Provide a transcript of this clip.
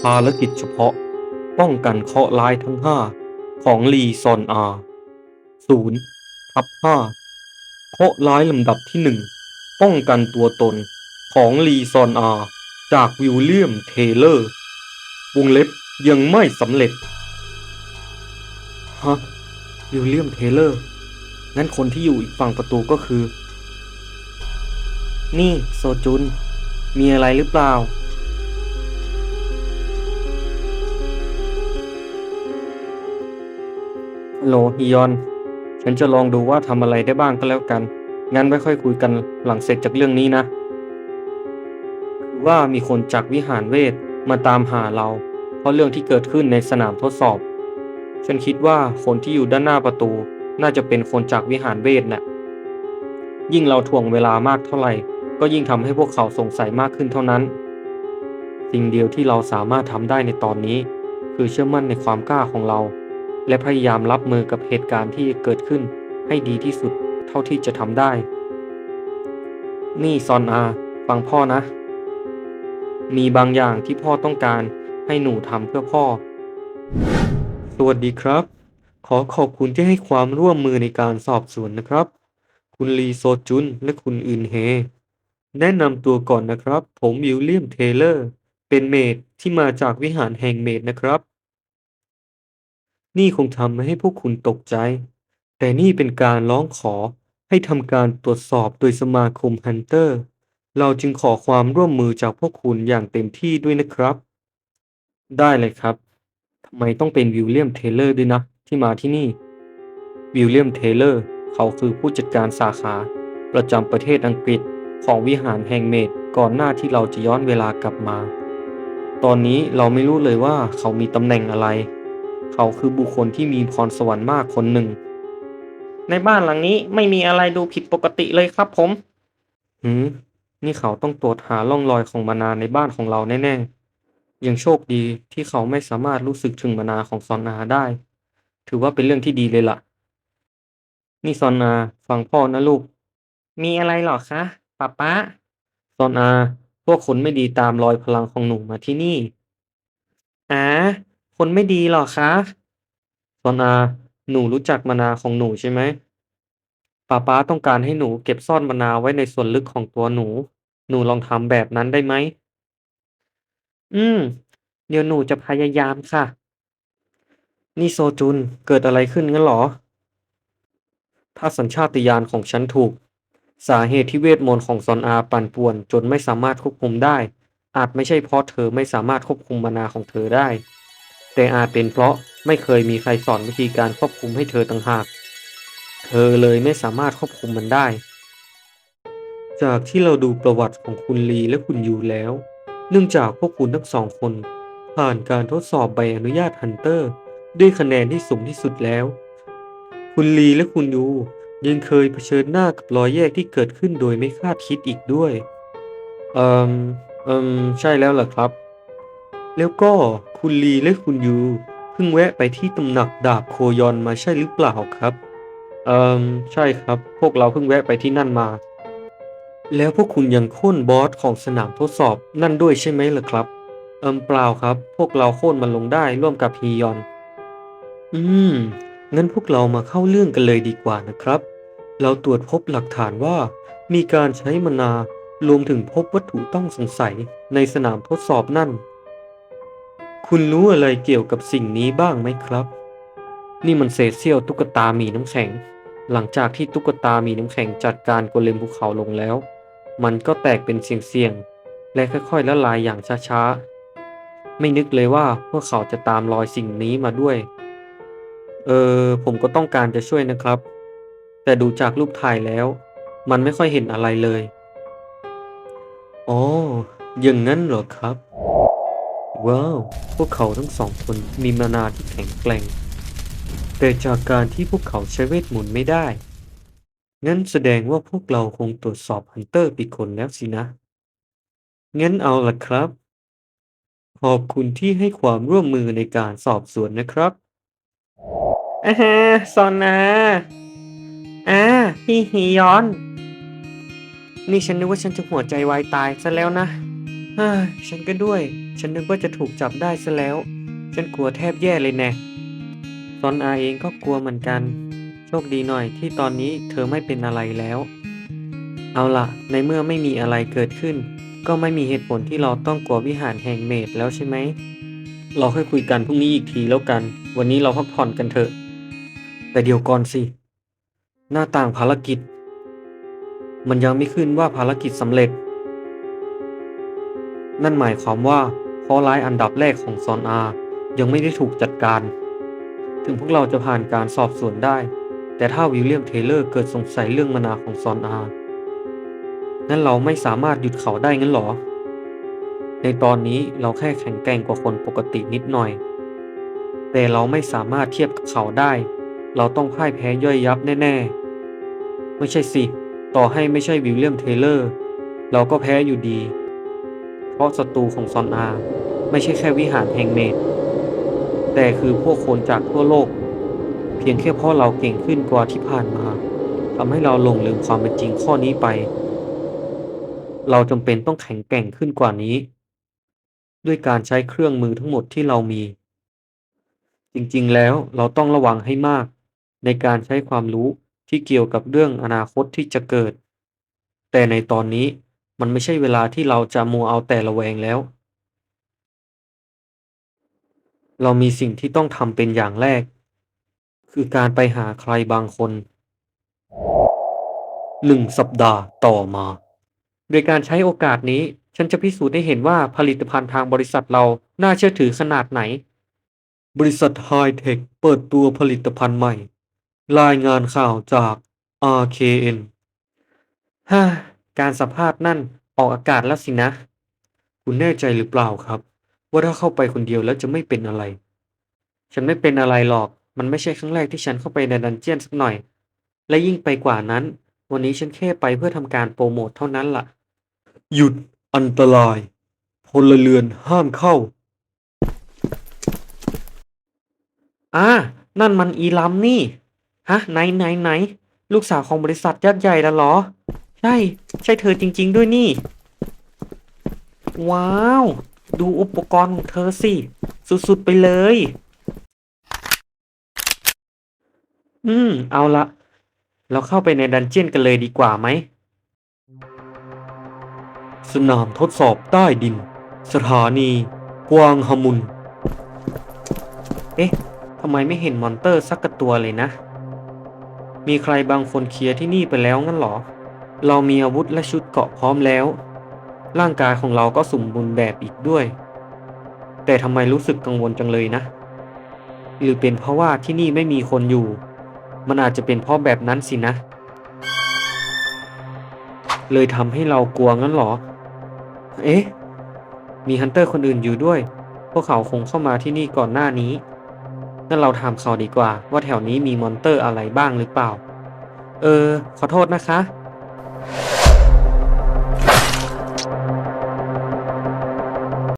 ภารกิจเฉพาะ ป้องกันเคราะห์ร้ายทั้งห้าของลีซอนอาศูนย์ทับห้าเคราะห์ร้ายลำดับที่หนึ่งป้องกันตัวตนของลีซอนอา จากวิลเลียมเทเลอร์ วงเล็บยังไม่สำเร็จ ฮะ วิลเลียมเทเลอร์ งั้นคนที่อยู่อีกฝั่งประตูก็คือ นี่ โซจุน มีอะไรหรือเปล่า ฮัลโหลฮิยอน ฉันจะลองดูว่าทำอะไรได้บ้างก็แล้วกัน งั้นไว้ค่อยคุยกันหลังเสร็จจากเรื่องนี้นะคือว่ามีคนจากวิหารเวทมาตามหาเรา เพราะเรื่องที่เกิดขึ้นในสนามทดสอบ ฉันคิดว่าคนที่อยู่ด้านหน้าประตู น่าจะเป็นคนจากวิหารเวทน่ะ ยิ่งเราถ่วงเวลามากเท่าไหร่ ก็ยิ่งทำให้พวกเขาสงสัยมากขึ้นเท่านั้น สิ่งเดียวที่เราสามารถทำได้ในตอนนี้ คือเชื่อมั่นในความกล้าของเรา และพยายามรับมือกับเหตุการณ์ที่เกิดขึ้นให้ดีที่สุดเท่าที่จะทำได้ นี่ซอนอา ฟังพ่อนะ มีบางอย่างที่พ่อต้องการให้หนูทำเพื่อพ่อ สวัสดีครับ ขอขอบคุณที่ให้ความร่วมมือในการสอบสวนนะครับ คุณลีโซจุนและคุณอึนเฮ แนะนำตัวก่อนนะครับ ผมวิลเลียมเทเลอร์ เป็นเมดที่มาจากวิหารแห่งเมดนะครับ นี่คงทำให้พวกคุณตกใจ แต่นี่เป็นการร้องขอให้ทำการตรวจสอบโดยสมาคมฮันเตอร์ เราจึงขอความร่วมมือจากพวกคุณอย่างเต็มที่ด้วยนะครับ ได้เลยครับ ทำไมต้องเป็นวิลเลียมเทเลอร์ด้วยนะที่มาที่นี่ วิลเลียมเทเลอร์ เขาคือผู้จัดการสาขา ประจำประเทศอังกฤษของวิหารแห่งเมดก่อนหน้าที่เราจะย้อนเวลากลับมา ตอนนี้เราไม่รู้เลยว่าเขามีตำแหน่งอะไร เขาคือบุคคลที่มีพรสวรรค์มากคนหนึ่ง ในบ้านหลังนี้ไม่มีอะไรดูผิดปกติเลยครับผมหืมนี่เขาต้องตรวจหาร่องรอยของมานาในบ้านของเราแน่ๆ ยังโชคดีที่เขาไม่สามารถรู้สึกถึงมานาของซอนนาได้ ถือว่าเป็นเรื่องที่ดีเลยล่ะ นี่ซอนนาฟังพ่อนะลูก มีอะไรหรอคะป๊าป๊าซอนอาพวกคนไม่ดีตามรอยพลังของหนูมาที่นี่อ่า คนไม่ดีหรอคะซอนอาหนูรู้จักมานาของหนูใช่ไหมป๊าป๊าต้องการให้หนูเก็บซ่อนมานาไว้ในส่วนลึกของตัวหนู หนูลองทำแบบนั้นได้ไหม อืม เดี๋ยวหนูจะพยายามค่ะ นี่โซจุนเกิดอะไรขึ้นงั้นหรอ ถ้าสัญชาตญาณของฉันถูก สาเหตุที่เวทมนต์ของซอนอาปั่นป่วนจนไม่สามารถควบคุมได้ อาจไม่ใช่เพราะเธอไม่สามารถควบคุมมานาของเธอได้ แต่อาจเป็นเพราะไม่เคยมีใครสอนวิธีการควบคุมให้เธอต่างหาก เธอเลยไม่สามารถควบคุมมันได้ จากที่เราดูประวัติของคุณลีและคุณยูแล้ว เนื่องจากพวกคุณทั้งสองคน ผ่านการทดสอบใบอนุญาตฮันเตอร์ ด้วยคะแนนที่สูงที่สุดแล้ว คุณลีและคุณยูยังเคยเผชิญหน้ากับรอยแยกที่เกิดขึ้นโดยไม่คาดคิดอีกด้วย เอ่มเอ่มใช่แล้วล่ะครับ แล้วก็ คุณลีและคุณยูเพิ่งแวะไปที่ตำหนักดาบโคยอนมาใช่หรือเปล่าครับ เอ่มใช่ครับ พวกเราเพิ่งแวะไปที่นั่นมา แล้วพวกคุณยังโค่นบอสของสนามทดสอบนั่นด้วยใช่ไหมล่ะครับ เอิมเปล่าครับ พวกเราโค่นมันลงได้ร่วมกับฮียอน อืมงั้นพวกเรามาเข้าเรื่องกันเลยดีกว่านะครับ เราตรวจพบหลักฐานว่า มีการใช้มานารวมถึงพบวัตถุต้องสงสัยในสนามทดสอบนั่น คุณรู้อะไรเกี่ยวกับสิ่งนี้บ้างไหมครับ นี่มันเศษเสี้ยวตุ๊กตามีน้ำแข็ง หลังจากที่ตุ๊กตามีน้ำแข็งจัดการโกเลมภูเขาลงแล้ว มันก็แตกเป็นเสียงๆ และค่อยๆละลายอย่างช้าๆ ไม่นึกเลยว่าพวกเขาจะตามรอยสิ่งนี้มาด้วย เออ ผมก็ต้องการจะช่วยนะครับ แต่ดูจากรูปถ่ายแล้ว มันไม่ค่อยเห็นอะไรเลย อ๋อ อย่างนั้นเหรอครับ ว้าว พวกเขาทั้งสองคนมีมานาที่แข็งแกร่ง แต่จากการที่พวกเขาใช้เวทมนต์ไม่ได้ งั้นแสดงว่าพวกเราคงตรวจสอบฮันเตอร์ปีกคนแล้วสินะ งั้นเอาล่ะครับ ขอบคุณที่ให้ความร่วมมือในการสอบสวนนะครับอ่าฮะซอนนาอ่าพี่ฮียอน นี่ฉันนึกว่าฉันจะหัวใจวายตายซะแล้วนะเฮ้ยฉันก็ด้วย ฉันนึกว่าจะถูกจับได้ซะแล้ว ฉันกลัวแทบแย่เลยแน่ซอนอาเองก็กลัวเหมือนกัน โชคดีหน่อยที่ตอนนี้เธอไม่เป็นอะไรแล้ว เอาล่ะในเมื่อไม่มีอะไรเกิดขึ้น ก็ไม่มีเหตุผลที่เราต้องกลัววิหารแห่งเมดแล้วใช่ไหม เราค่อยคุยกันพรุ่งนี้อีกทีแล้วกัน วันนี้เราพักผ่อนกันเถอะ แต่เดี๋ยวก่อนสิ หน้าต่างภารกิจ มันยังไม่ขึ้นว่าภารกิจสำเร็จ นั่นหมายความว่าข้อร้ายอันดับแรกของซอนอา ยังไม่ได้ถูกจัดการ ถึงพวกเราจะผ่านการสอบสวนได้ แต่ถ้าวิลเลียมเทเลอร์เกิดสงสัยเรื่องมนาของซอนอานั่นเราไม่สามารถหยุดเขาได้งั้นหรอ ในตอนนี้เราแค่แข็งแกร่งกว่าคนปกตินิดหน่อย แต่เราไม่สามารถเทียบกับเขาได้ เราต้องพ่ายแพ้ย่อยยับแน่ๆ ไม่ใช่สิ ต่อให้ไม่ใช่วิลเลียมเทเลอร์ เราก็แพ้อยู่ดี ราะศัตรูของซอนอา ไม่ใช่แค่วิหารแห่งเมดแต่คือพวกคนจากทั่วโลก เพียงแค่เพราะเราเก่งขึ้นกว่าที่ผ่านมาทำให้เราหลงลืมความเป็นจริงข้อนี้ไป เราจำเป็นต้องแข็งแกร่งขึ้นกว่านี้ ด้วยการใช้เครื่องมือทั้งหมดที่เรามี จริงๆแล้วเราต้องระวังให้มาก ในการใช้ความรู้ที่เกี่ยวกับเรื่องอนาคตที่จะเกิด แต่ในตอนนี้ มันไม่ใช่เวลาที่เราจะมัวเอาแต่ระแวงแล้ว เรามีสิ่งที่ต้องทำเป็นอย่างแรก คือการไปหาใครบางคนหนึ่งสัปดาห์ต่อมา โดยการใช้โอกาสนี้ฉันจะพิสูจน์ให้เห็นว่าผลิตภัณฑ์ทางบริษัทเราน่าเชื่อถือขนาดไหน บริษัทไฮเทคเปิดตัวผลิตภัณฑ์ใหม่ รายงานข่าวจาก RKN ฮ่า การสัมภาษณ์นั่นออกอากาศแล้วสินะ คุณแน่ใจหรือเปล่าครับ ว่าถ้าเข้าไปคนเดียวแล้วจะไม่เป็นอะไร ฉันไม่เป็นอะไรหรอก มันไม่ใช่ครั้งแรกที่ฉันเข้าไปในดันเจียนสักหน่อย และยิ่งไปกว่านั้น วันนี้ฉันแค่ไปเพื่อทำการโปรโมทเท่านั้นล่ะ หยุดอันตราย พลเรือนห้ามเข้า อ่า นั่นมันอีลัมนี่ ฮะ ไหนไหนไหน ลูกสาวของบริษัทยักษ์ใหญ่แล้วเหรอ ใช่ ใช่เธอจริง ๆ ด้วยนี่ ว้าว ดูอุปกรณ์ของเธอสิ สุด ๆ ไปเลย อืม เอาละ เราเข้าไปในดันเจียนกันเลยดีกว่าไหม สนามทดสอบใต้ดิน สถานี กวางฮมุน เอ๊ะทำไมไม่เห็นมอนเตอร์สักกระตัวเลยนะ มีใครบางคนเคลียร์ที่นี่ไปแล้วงั้นเหรอ เรามีอาวุธและชุดเกราะพร้อมแล้ว ร่างกายของเราก็สมบูรณ์แบบอีกด้วย แต่ทำไมรู้สึกกังวลจังเลยนะ หรือเป็นเพราะว่าที่นี่ไม่มีคนอยู่ มันอาจจะเป็นเพราะแบบนั้นสินะ เลยทำให้เรากลัวงั้นเหรอ เอ๊ะ มีฮันเตอร์คนอื่นอยู่ด้วย พวกเขาคงเข้ามาที่นี่ก่อนหน้านี้งั้นเราถามเขาดีกว่าว่าแถวนี้มีมอนเตอร์อะไรบ้างหรือเปล่า เออ ขอโทษนะคะ